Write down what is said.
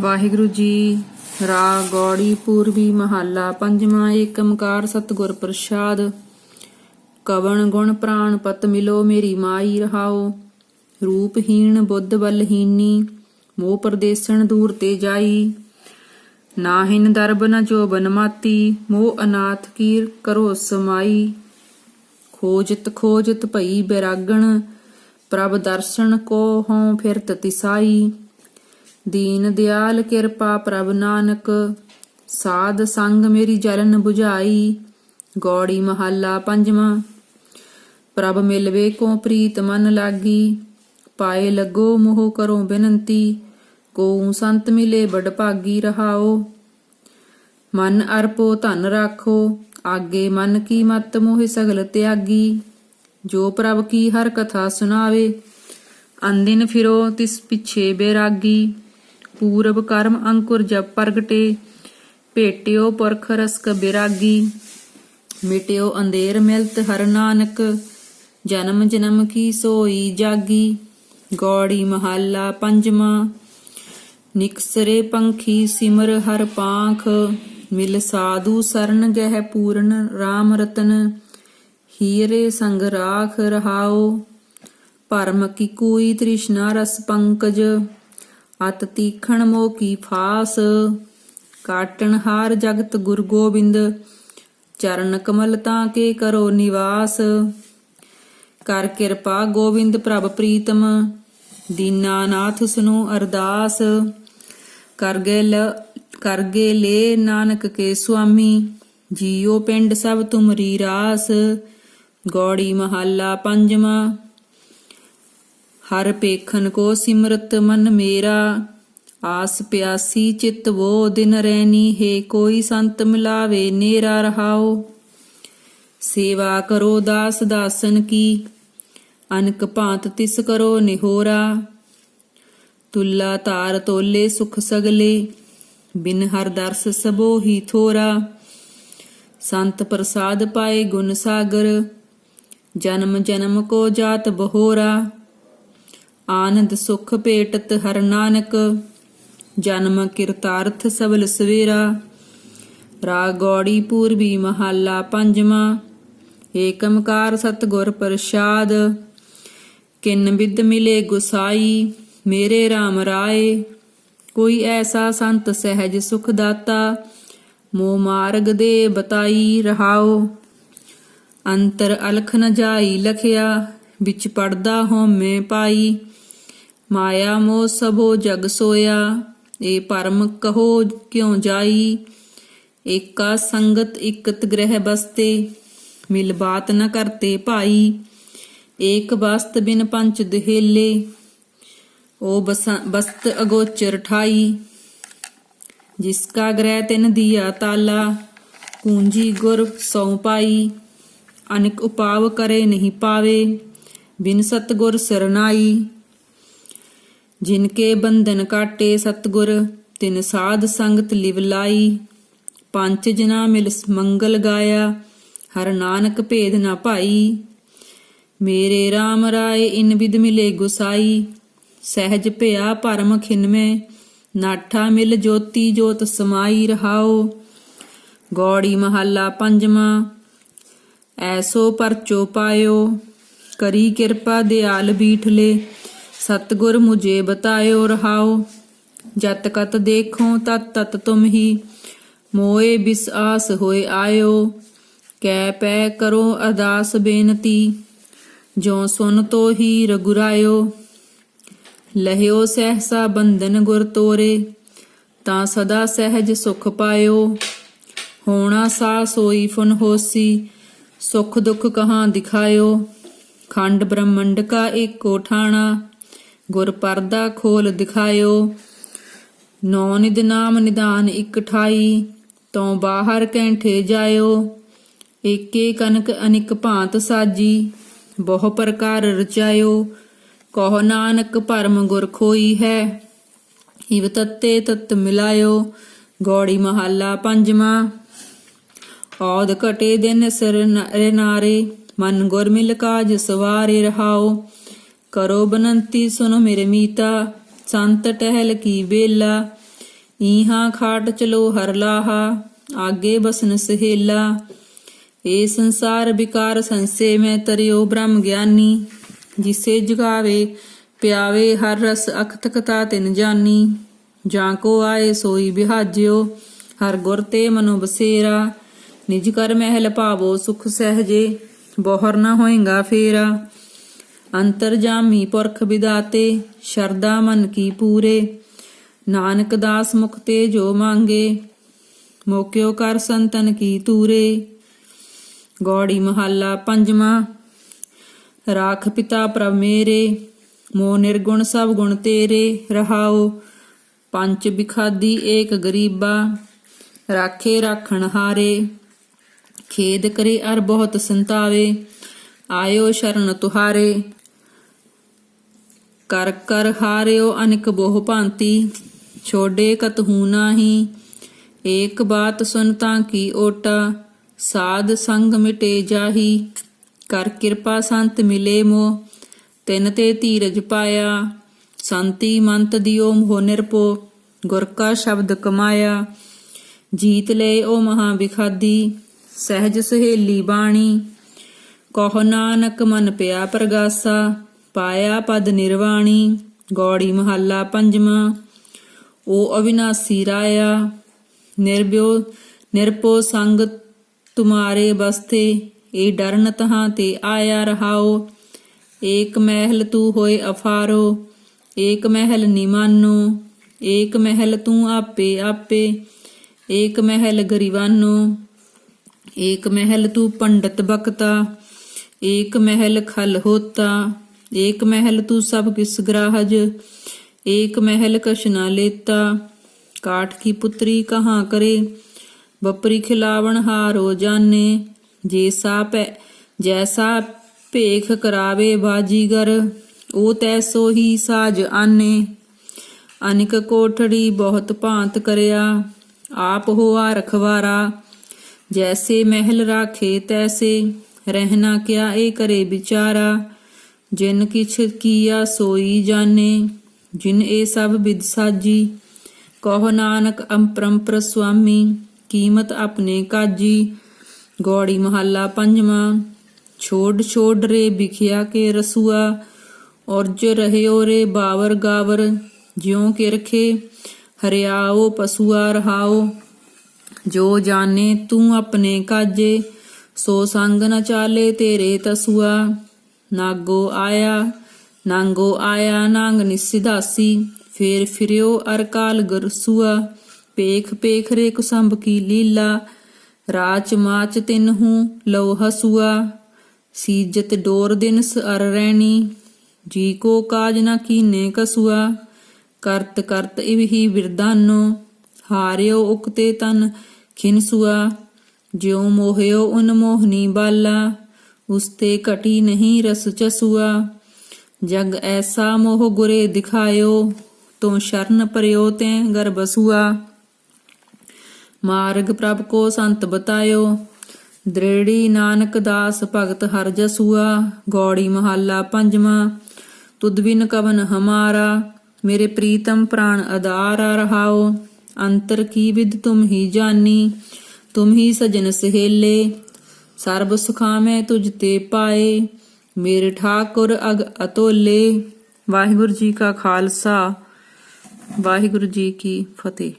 ਵਾਹਿਗੁਰੂ ਜੀ ਰਾਗ ਗੌੜੀ, ਪੂਰਬੀ, ਮਹੱਲਾ, ਪੰਜਵਾਂ ਏਕਮਕਾਰ ਸਤਿਗੁਰ ਪ੍ਰਸਾਦ। ਕਵਣ ਗੁਣ ਪ੍ਰਾਣ ਪਤ ਮਿਲੋ, ਮੇਰੀ ਮਾਈ ਰਹਾਓ। ਰੂਪਹੀਣ ਬੁੱਧ ਬਲਹੀਨੀ ਮੋਹ ਪਰਦੇਸਣ ਦੂਰ ਤੇ ਜਾਈ। ਨਾਹਿਨ ਦਰਬ ਨ ਜੋ ਬਨਮਾਤੀ ਮੋਹ ਅਨਾਥ ਕੀਰ ਕਰੋ ਸਮਾਈ। ਖੋਜਤ ਖੋਜਤ ਭਈ ਬੈਰਾਗਣ, ਪ੍ਰਭ ਦਰਸ਼ਨ ਕੋ ਹਉ ਫਿਰਤ ਤਿਸਾਈ। ਦੀਨ ਦਿਆਲ ਕਿਰਪਾ ਪ੍ਰਭ ਨਾਨਕ, ਸਾਧ ਸੰਗ ਮੇਰੀ ਜਲਨ 부ਝਾਈ ਗੌੜੀ ਮਹੱਲਾ ਪੰਜਵਾਂ। ਪ੍ਰਭ ਮਿਲਵੇ ਕੋ ਪ੍ਰੀਤ ਮਨ ਲਾਗੀ, ਪਾਏ ਲੱਗੋ ਮੋਹ ਕਰੋ ਬੇਨੰਤੀ ਕੋ ਸੰਤ ਮਿਲੇ ਬੜ ਭਾਗੀ ਰਹਾਓ। ਮਨ ਅਰਪੋ ਧਨ ਰਾਖੋ, ਆਗੇ ਮਨ ਕੀ ਮਤ ਮੋਹਿ ਸਗਲ ਤਿਆਗੀ, ਜੋ ਪ੍ਰਭ ਕੀ ਹਰ ਕਥਾ ਸੁਣਾਵੇ, ਅੰਦਿਨ ਫਿਰੋ ਤਿਸ ਪਿਛੇ ਬੇਰਾਗੀ। ਪੂਰਬ ਕਰਮ ਅੰਕੁਰ ਜਪ ਪ੍ਰਗਟੇ, ਭੇਟਿਓ ਪੁਰਖ ਰਸਕ ਬਿਰਾਗੀ, ਮਿਟਿਓ ਅੰਧੇਰ ਮਿਲਤ ਹਰ ਨਾਨਕ, ਜਨਮ ਜਨਮ ਕੀ ਸੋਈ ਜਾਗੀ, ਗੌੜੀ ਮਹੱਲਾ ਪੰਜਵਾਂ, ਨਿਕਸਰੇ ਪੰਖੀ ਸਿਮਰ ਹਰ ਪਾਂਖ, ਮਿਲ ਸਾਧੂ ਸਰਨ ਗਹਿ ਪੂਰਨ RAM ਰਤਨ, ਹੀਰੇ ਸੰਗ ਰਾਖ ਰਹਾਓ ਪਰਮ ਕੀ ਕੋਈ ਤ੍ਰਿਸ਼ਨਾ ਰਸ ਪੰਕਜ ਅਤ ਤੀਖਣ ਮੋ ਕੀ ਫਾਸ? ਕਾਟਣ ਹਾਰ ਜਗਤ ਗੁਰ ਗੋਬਿੰਦ, ਚਰਨ ਕਮਲ ਤਾਂ ਕੇ ਕਰੋ ਨਿਵਾਸ? ਕਰ ਕਿਰਪਾ ਗੋਬਿੰਦ ਪ੍ਰਭ ਪ੍ਰੀਤਮ ਦੀਨਾਨਾਥ ਸੁਨੋ ਅਰਦਾਸ। ਕਰ ਗਏ ਲ, ਕਰਗੇ ਲੈ ਨਾਨਕ ਕੇ ਸੁਆਮੀ, ਜੀਉ ਪਿੰਡ ਸਭ ਤੁਮਰੀ ਰਾਸ। ਗੌੜੀ ਮਹੱਲਾ ਪੰਜਵਾਂ ਹਰ ਪੇਖਨ ਕੋ ਸਿਮਰਤ ਮਨ ਮੇਰਾ, ਆਸ ਪਿਆਸੀ ਚਿਤ ਵੋ ਦਿਨ ਰੈਨੀ ਹੈ ਕੋਈ ਸੰਤ ਮਿਲਾਵੇ ਨੇਰਾ ਰਹਾਓ ਸੇਵਾ ਕਰੋ ਦਾਸ ਦਾਸਨ ਕੀ, ਅਨਕ ਭਾਂਤ ਤਿਸ ਕਰੋ ਨਿਹੋਰਾ। ਤੁਲਾ ਤਾਰ ਤੋਲੇ ਸੁਖ ਸਗਲੇ, ਬਿਨ ਹਰ ਦਰਸ ਸਬੋ ਹੀ ਥੋਰਾ। ਸੰਤ ਪ੍ਰਸਾਦ ਪਾਏ ਗੁਣ ਸਾਗਰ, ਜਨਮ ਜਨਮ ਕੋ ਜਾਤ ਬਹੋਰਾ। ਆਨੰਦ ਸੁਖ ਭੇਟਤ ਹਰ ਨਾਨਕ, ਜਨਮ ਕਿਰਤਾਰਥ ਸਬਲ ਸਵੇਰਾ, ਰਾਗ ਗੌੜੀ ਪੂਰਬੀ ਮਹੱਲਾ ਪੰਜਵਾਂ ਏਕਮਕਾਰ ਸਤਿਗੁਰ ਪ੍ਰਸਾਦ, ਕਿਨ ਵਿਦ ਮਿਲੇ ਗੁਸਾਈ, ਮੇਰੇ RAM ਰਾਏ, ਕੋਈ ਐਸਾ ਸੰਤ ਸਹਿਜ ਸੁਖ ਦਾਤਾ ਮੋ ਮਾਰਗ ਦੇ ਬਤਾਈ ਰਹਾਓ ਅੰਤਰ ਅਲਖ ਨ ਜਾਈ ਲਖਿਆ, ਵਿੱਚ ਪੜਦਾ ਹਉਮੈ ਪਾਈ। ਮਾਇਆ ਮੋਹ ਸਭੋ ਜਗ ਸੋਇਆ, ਏ ਪਰਮ ਕਹੋ ਕਿਉ ਜਾਈ? ਏਕਾ ਸੰਗਤ ਇਕਤ ਗ੍ਰਹਿ ਬਸਤੇ, ਮਿਲ ਬਾਤ ਨ ਕਰਤੇ ਭਾਈ। ਏਕ ਬਸਤ ਬਿਨ ਪੰਚ ਦਹੇਲੇ, ਓ ਬਸਾ- ਬਸਤ ਅਗੋਚਰ ਠਾਈ। ਜਿਸ ਕਾ ਗ੍ਰਹਿ ਤਿਨ ਦੀਆ ਤਾਲਾ ਕੂੰਜੀ ਗੁਰ ਸਉ ਪਾਈ। ਅਨਿਕ ਉਪਾਵ ਕਰੇ ਨਹੀਂ ਪਾਵੇ, ਬਿਨ ਸਤਗੁਰ ਸਰਨਾਈ। ਜਿਨ ਕੇ ਬੰਧਨ ਕਾਟੇ ਸਤਗੁਰ, ਤਿਨ ਸਾਧ ਸੰਗਤ ਲਿਵ ਲਾਈ। ਪੰਜ ਜਨਾ ਮਿਲ ਮੰਗਲ ਗਾਇਆ, ਹਰ ਨਾਨਕ ਭੇਦ ਨਾ ਭਾਈ। ਮੇਰੇ RAM ਰਾਏ ਇਨ ਵਿਦ ਮਿਲੇ ਗੁਸਾਈ, ਸਹਿਜ ਭਿਆ ਪਰਮ ਖਿਨਮੈ, ਨਾਠਾ ਮਿਲ ਜੋਤੀ ਜੋਤ ਸਮਾਈ ਰਹਾਓ ਗੌੜੀ ਮਹੱਲਾ ਪੰਜਵਾਂ, ਐਸੋ ਪਰਚੋ ਪਾਇਓ, ਕਰੀ ਕਿਰਪਾ ਦਿਆਲ ਬੀਠਲੇ। ਸਤਗੁਰ ਮੁਝੇ ਬਤਾਇਓ ਰਹਾਓ, ਜਤ ਕਤ ਦੇਖੋ ਤਤ ਤਤ ਤੁਮ ਹੀ, ਮੋਏ ਬਿਸ ਹੋਏ ਆਇਓ, ਕੈ ਪੈ ਕਰੋ ਅਦਾਸ ਬੇਨਤੀ ਜੋ ਸੁਨ ਤੋ ਹੀ ਰਗੁਰਾਇਓ। ਲਹਿਓ ਸਹਿਸਾ ਬੰਧਨ ਗੁਰ ਤੋਰੇ, ਤਾਂ ਸਦਾ ਸਹਿਜ ਸੁਖ ਪਾਇਓ। ਹੋਣਾ ਸਾ ਸੋਈ ਫੁਨ ਹੋਸੀ, ਸੁਖ ਦੁਖ ਕਹਾਂ ਦਿਖਾਇਓ। ਖੰਡ ਬ੍ਰਹਮੰਡ ਕਾ ਏਕੋ ਠਾਣਾ ਗੁਰ ਪਰਦਾ ਖੋਲ ਦਿਖਾਇਓ। ਨੌ ਨਿਦ ਨਾਮ ਨਿਦਾਨ ਇਕ ਠਾਈ ਤੋਂ ਬਾਹਰ ਕੈਂਠੇ ਜਾਇਓ। ਏਕੇ ਕਨਕ ਅਨਿਕ ਭਾਂਤ ਸਾਜੀ, ਬਹੁ ਪ੍ਰਕਾਰ ਰਚਾਇਓ। ਕਹੋ ਨਾਨਕ ਭਰਮ ਗੁਰ ਖੋਈ ਹੈ, ਇਵ ਤत्ते ਤਤ ਮਿਲਾਇਓ। ਗੌੜੀ ਮਹੱਲਾ ਪੰਜਵਾਂ ਔਦ ਘਟੇ ਦਿਨ ਸਿਰ ਨਾਰੇ, ਮਨ ਗੁਰ ਮਿਲ ਕਾਜ ਸਵਾਰੇ ਰਹਾਓ। ਕਰੋ ਬਨੰਤੀ ਸੁਨੋ ਮੇਰੇ ਮੀਤਾ, ਸੰਤ ਟਹਿਲ ਕੀ ਬੇਲਾ ਈਹਾਂ ਖਾਟ ਚਲੋ ਹਰ ਲਾਹਾ, ਆਗੇ ਬਸਨ ਸਹੇਲਾ। ਇਹ ਸੰਸਾਰ ਵਿਕਾਰ ਸੰਸੇ ਮੈਂ ਤਰਿਓ ਬ੍ਰਹਮ ਗਿਆਨੀ, ਜਿਸੇ ਜਗਾਵੇ ਪਿਆਵੇ ਹਰ ਰਸ ਅਖਤਕਤਾ ਤਿਨ ਜਾਨੀ। ਜਾਂ ਕੋ ਆਏ ਸੋਈ ਬਿਹਾਜਿਓ ਹਰ ਗੁਰ ਤੇ ਮਨੋ ਬਸੇਰਾ। ਨਿਜ ਕਰ ਮਹਿਲ ਭਾਵੋ ਸੁਖ ਸਹਜੇ, ਬੋਹਰ ਨਾ ਹੋਏਗਾ ਫੇਰਾ। ਅੰਤਰ ਜਾਮੀ ਪੁਰਖ ਵਿਦਾਤੇ ਸ਼ਰਦਾ ਮਨ ਕੀ ਪੂਰੇ। ਨਾਨਕ ਦਾਸ ਮੁਖਤੇ ਜੋ ਮੰਗੇ, ਮੋਕਿਓ ਕਰ ਸੰਤਨ ਕੀ ਤੂਰੇ। ਗੌੜੀ ਮਹੱਲਾ ਪੰਜਵਾਂ, ਰਾਖ ਪਿਤਾ ਪ੍ਰਭ ਮੇਰੇ ਮੋ ਨਿਰਗੁਣ ਸਭ ਗੁਣ ਤੇਰੇ, ਰਹਾਓ। ਪੰਚ ਬਿਖਾਦੀ ਏਕ ਗਰੀਬਾ, ਰਾਖੇ ਰਾਖਣ ਹਾਰੇ। ਖੇਦ ਕਰੇ ਅਰ ਬਹੁਤ ਸੰਤਾਵੇ, ਆਇਓ ਸ਼ਰਨ ਤੁਹਾਰੇ। ਕਰ ਕਰ ਹਾਰਿਓ ਅਨਿਕ ਬੋਹ ਭਾਂਤੀ। ਛੋਡੇ ਕਤਹੂ ਨਾਹੀ, ਏਕ ਬਾਤ ਸੁਨ ਤਾਂ ਕੀ ਓਟਾ, ਸਾਧ ਸੰਗ ਮਿਟੇ ਜਾਹੀ। ਕਰ ਕਿਰਪਾ ਸੰਤ ਮਿਲੇ ਮੋ ਤਿਨ ਤੇ ਧੀਰਜ ਪਾਇਆ। ਸੰਤੀ ਮੰਤ ਦਿਓ ਮੋਹ ਨਿਰਪੋ, ਗੁਰ ਕਾ ਸ਼ਬਦ ਕਮਾਇਆ। ਜੀਤ ਲਏ ਓ ਮਹਾ ਵਿਖਾਦੀ, ਸਹਿਜ ਸਹੇਲੀ ਬਾਣੀ। ਕਹੋ ਨਾਨਕ ਮਨ ਪਿਆ ਪ੍ਰਗਾਸਾ ਪਾਇਆ ਪਦ ਨਿਰਵਾਣੀ, ਗੌੜੀ ਮਹੱਲਾ ਪੰਜਵਾਂ। ਉਹ ਅਵਿਨਾਸੀ ਰਾਇਆ, ਨਿਰਭਉ ਨਿਰਪੋ ਸੰਗ ਤੁਮਾਰੇ ਬਸਤੇ ਇਹ ਡਰਨ ਤਹਾਂ ਤੇ ਆਇਆ ਰਹਾਓ। ਏਕ ਮਹਿਲ ਤੂੰ ਹੋਏ ਅਫਾਰੋ, ਏਕ ਮਹਿਲ ਨਿਮਾਨੋ ਏਕ ਮਹਿਲ ਤੂੰ ਆਪੇ ਆਪੇ, ਏਕ ਮਹਿਲ ਗਰੀਵਾਨੋ, ਏਕ ਮਹਿਲ ਤੂੰ ਪੰਡਤ ਬਖਤਾ, ਏਕ ਮਹਿਲ ਖਲ ਹੋਤਾ। ਏਕ ਮਹਿਲ ਤੂੰ ਸਭ ਕਿਸ ਗ੍ਰਾਹਜ, ਏਕ ਮਹਿਲ ਕਛ ਨਾ ਲੇਤਾ, ਕਾਠ ਕੀ ਪੁੱਤਰੀ ਕਹਾਂ ਕਰੇ ਬਪਰੀ ਖਿਲਾਵਣ ਹਾਰੋ ਜਾਣੇ ਜੈਸਾ ਪੈ ਜੈਸਾ ਭੇਖ ਕਰਾਵੇ ਬਾਜੀਗਰ, ਉਹ ਤੈਸੋ ਹੀ ਸਾਜ ਆਨੇ। ਅਨਿਕ ਕੋਠੜੀ ਬਹੁਤ ਭਾਂਤ ਕਰਿਆ, ਆਪ ਹੋਆ ਰਖਵਾਰਾ, ਜੈਸੇ ਮਹਿਲ ਰਾਖੇ ਤੈਸੇ, ਰਹਿਣਾ ਕਿਆ ਇਹ ਕਰੇ ਵਿਚਾਰਾ। ਜਿਨ ਕਿਛ ਕੀਆ ਸੋਈ ਜਾਣੇ, ਜਿਨ ਇਹ ਸਭ ਵਿਦ ਸਾਜੀ, ਕਹੋ ਨਾਨਕ ਅੰਪਰੰਪਰ ਸੁਆਮੀ, ਕੀਮਤ ਆਪਣੇ ਕਾਜੀ, ਗੌੜੀ ਮਹੱਲਾ ਪੰਜਵਾਂ, ਛੋੜ ਛੋੜ ਰੇ ਵਿਖਿਆ ਕੇ ਰਸੂਆ, ਔਰਜ ਰਹਿਓ ਰੇ ਬਾਵਰ ਗਾਵਰ, ਜਿਉ ਕਿ ਰਖੇ, ਹਰਿਆਓ ਪਸੂਆ ਰਹਾਓ, ਜੋ ਜਾਣੇ ਤੂੰ ਆਪਣੇ ਕਾਜੇ, ਸੋ ਸੰਗ ਨ ਚਾਲੇ ਤੇਰੇ ਤਸੂਆ। ਨਾਗੋ ਆਇਆ, ਨਾਂਗੋ ਆਇਆ, ਨਾਂਗ ਨਿਸਿਦਾਸੀ, ਫੇਰ ਫਿਰਿਓ ਅਰ ਕਾਲ ਗਰਸੂਆ ਪੇਖ ਪੇਖ ਰੇ ਕੁਸੰਭ ਕੀ ਲੀਲਾ, ਰਾਚ ਮਾਚ ਤਿਨਹੂ ਲੋ ਹਸੂਆ। ਸੀਜਤ ਡੋਰ ਦਿਨ ਅਰ ਰਹਿਣੀ ਜੀ ਕੋ ਕਾਜ ਨਾ ਕੀਨੇ ਕਸੂਆ। ਕਰਤ ਕਰਤ ਇਵਹੀ ਵਿਰਦਾਨੋ ਹਾਰਿਓ ਉਕਤੇ ਤਨ ਖਿਨਸੂਆ ਜਿਉ ਮੋਹਿਓ ਉਨ ਮੋਹਨੀ ਬਾਲਾ। ਉਸਤੇ ਘਟੀ ਨਹੀਂ ਰਸ ਚਸੂਆ। ਜਗ ਐਸਾ ਮੋਹ ਗੁਰੇ ਦਿਖਾਇਓ, ਤੂੰ ਸ਼ਰਨ ਪਰਿਓ ਤੇ ਗਰਬਸੂਆ ਮਾਰਗ ਪ੍ਰਭ ਕੋ ਸੰਤ ਬਤਾਇਓ, ਦ੍ਰਿੜੀ ਨਾਨਕ ਦਾਸ ਭਗਤ ਹਰ ਜਸੂਆ। ਗੌੜੀ ਮਹੱਲਾ ਪੰਜਵਾਂ, ਤੁਧ ਬਿਨ ਕਵਨ ਹਮਾਰਾ। ਮੇਰੇ ਪ੍ਰੀਤਮ ਪ੍ਰਾਣ ਅਦਾਰਾ ਰਹਾਓ, ਅੰਤਰ ਕੀ ਵਿਦ ਤੁਮ ਹੀ ਜਾਨੀ। ਤੁਮ ਹੀ ਸਜਨ ਸਹੇਲੇ ਸਰਬ ਸੁਖਾਮੈ ਤੁਝ ਤੇ ਪਾਏ, ਮੇਰੇ ਠਾਕੁਰ ਅਗ ਅਤੋਲੇ। ਵਾਹਿਗੁਰੂ ਜੀ ਕਾ ਖਾਲਸਾ, ਵਾਹਿਗੁਰੂ ਜੀ ਕੀ ਫਤਿਹ।